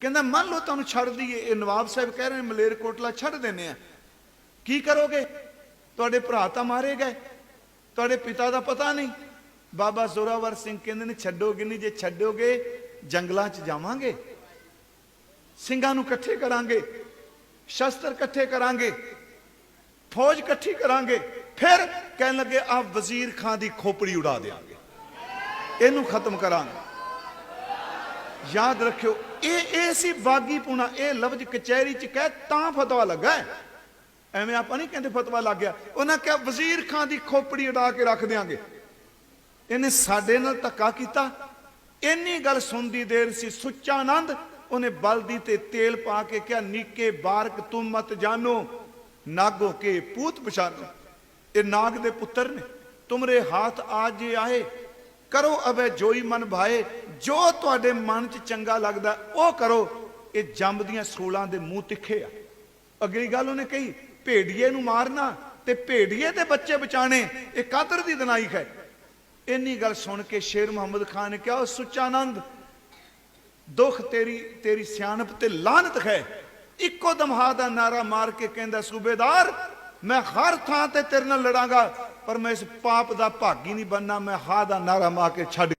ਕਹਿੰਦਾ, ਮੰਨ ਲਓ ਤੁਹਾਨੂੰ ਛੱਡ ਦਈਏ। ਇਹ ਨਵਾਬ ਸਾਹਿਬ ਕਹਿ ਰਹੇ ਨੇ ਮਲੇਰਕੋਟਲਾ ਛੱਡ ਦਿੰਨੇ ਆ। ਕੀ ਕਰੋਗੇ? ਤੁਹਾਡੇ ਭਰਾ ਤਾਂ ਮਾਰੇ ਗਏ। ਤੁਹਾਡੇ ਪਿਤਾ ਦਾ ਪਤਾ ਨਹੀਂ। ਬਾਬਾ ਜ਼ੋਰਾਵਰ ਸਿੰਘ ਕਹਿੰਦੇ ਨੇ, ਛੱਡੋਗੇ ਨਹੀਂ, ਜੇ ਛੱਡੋਗੇ, ਜੰਗਲਾਂ 'ਚ ਜਾਵਾਂਗੇ। ਸਿੰਘਾਂ ਨੂੰ ਇਕੱਠੇ ਕਰਾਂਗੇ। ਸ਼ਸਤਰ ਇਕੱਠੇ ਕਰਾਂਗੇ। ਫੌਜ ਇਕੱਠੀ ਕਰਾਂਗੇ। ਫਿਰ ਕਹਿਣ ਲੱਗੇ ਆ ਵਜ਼ੀਰ ਖਾਨ ਦੀ ਖੋਪੜੀ ਉਡਾ ਦੇਾਂਗੇ ਇਹਨੂੰ ਖਤਮ ਕਰਾਂਗੇ ਯਾਦ ਰੱਖਿਓ, ਇਹ ਇਹ ਸੀ ਬਾਗੀ ਪੁਣਾ ਇਹ ਲਫ਼ਜ਼ ਕਚਹਿਰੀ ਚ ਕਹਿ ਤਾਂ ਫਤਵਾ ਲੱਗਾ ਐਵੇਂ ਆਪਾਂ ਨਹੀਂ ਕਹਿੰਦੇ ਫਤਵਾ ਲੱਗ ਗਿਆ। ਉਹਨਾਂ ਕਿਹਾ, ਵਜ਼ੀਰ ਖਾਨ ਦੀ ਖੋਪੜੀ ਉਡਾ ਕੇ ਰੱਖ ਦਿਆਂਗੇ। ਇਹਨੇ ਸਾਡੇ ਨਾਲ ਧੱਕਾ ਕੀਤਾ। ਇੰਨੀ ਗੱਲ ਸੁਣਦੀ ਦੇਰ ਸੀ, ਸੁੱਚਾ ਆਨੰਦ, ਉਹਨੇ ਬਲਦੀ ਤੇ ਤੇਲ ਪਾ ਕੇ ਕਿਹਾ, ਨੀਕੇ ਬਾਰਕ ਤੁਮ ਮਤ ਜਾਨੋ, ਨਾਗੋ ਕੇ ਪੂਤ ਪਛਾਨੋ। ਇਹ ਨਾਗ ਦੇ ਪੁੱਤਰ ਨੇ। ਤੁਮਰੇ ਹੱਥ ਆਜ ਜੇ ਆਏ ਕਰੋ ਅਵੇ ਜੋਈ ਮਨ ਭਾਏ, ਜੋ ਤੁਹਾਡੇ ਮਨ 'ਚ ਚੰਗਾ ਲੱਗਦਾ, ਉਹ ਕਰੋ। ਇਹ ਜੰਮ ਦੀਆਂ ਸੂਲਾਂ ਦੇ ਮੂੰਹ ਤਿੱਖੇ ਆ। ਅਗਲੀ ਗੱਲ ਉਹਨੇ ਕਹੀ, ਭੇੜੀਏ ਨੂੰ ਮਾਰਨਾ ਤੇ ਭੇੜੀਏ ਦੇ ਬੱਚੇ ਬਚਾਣੇ ਇਹ ਕਾਦਰ ਦੀ ਦਨਾਈ ਹੈ। ਇੰਨੀ ਗੱਲ ਸੁਣ ਕੇ ਸ਼ੇਰ ਮੁਹੰਮਦ ਖਾਨ ਨੇ ਕਿਹਾ ਉਹ ਸੁੱਚਾ ਆਨੰਦ ਦੁੱਖ ਤੇਰੀ ਤੇਰੀ ਸਿਆਣਪ ਤੇ ਲਾਨਤ ਹੈ। ਇੱਕੋ ਦਮ ਦਾ ਨਾਰਾ ਮਾਰ ਕੇ ਕਹਿੰਦਾ, ਸੂਬੇਦਾਰ, ਮੈਂ ਹਰ ਥਾਂ ਤੇ ਤੇਰੇ ਨਾਲ ਲੜਾਂਗਾ। ਪਰ ਮੈਂ ਇਸ ਪਾਪ ਦਾ ਭਾਗੀ ਨਹੀਂ ਬੰਨਾ ਮੈਂ ਹਾ ਦਾ ਨਾਰਾ ਮਾਰ ਕੇ ਛੱਡ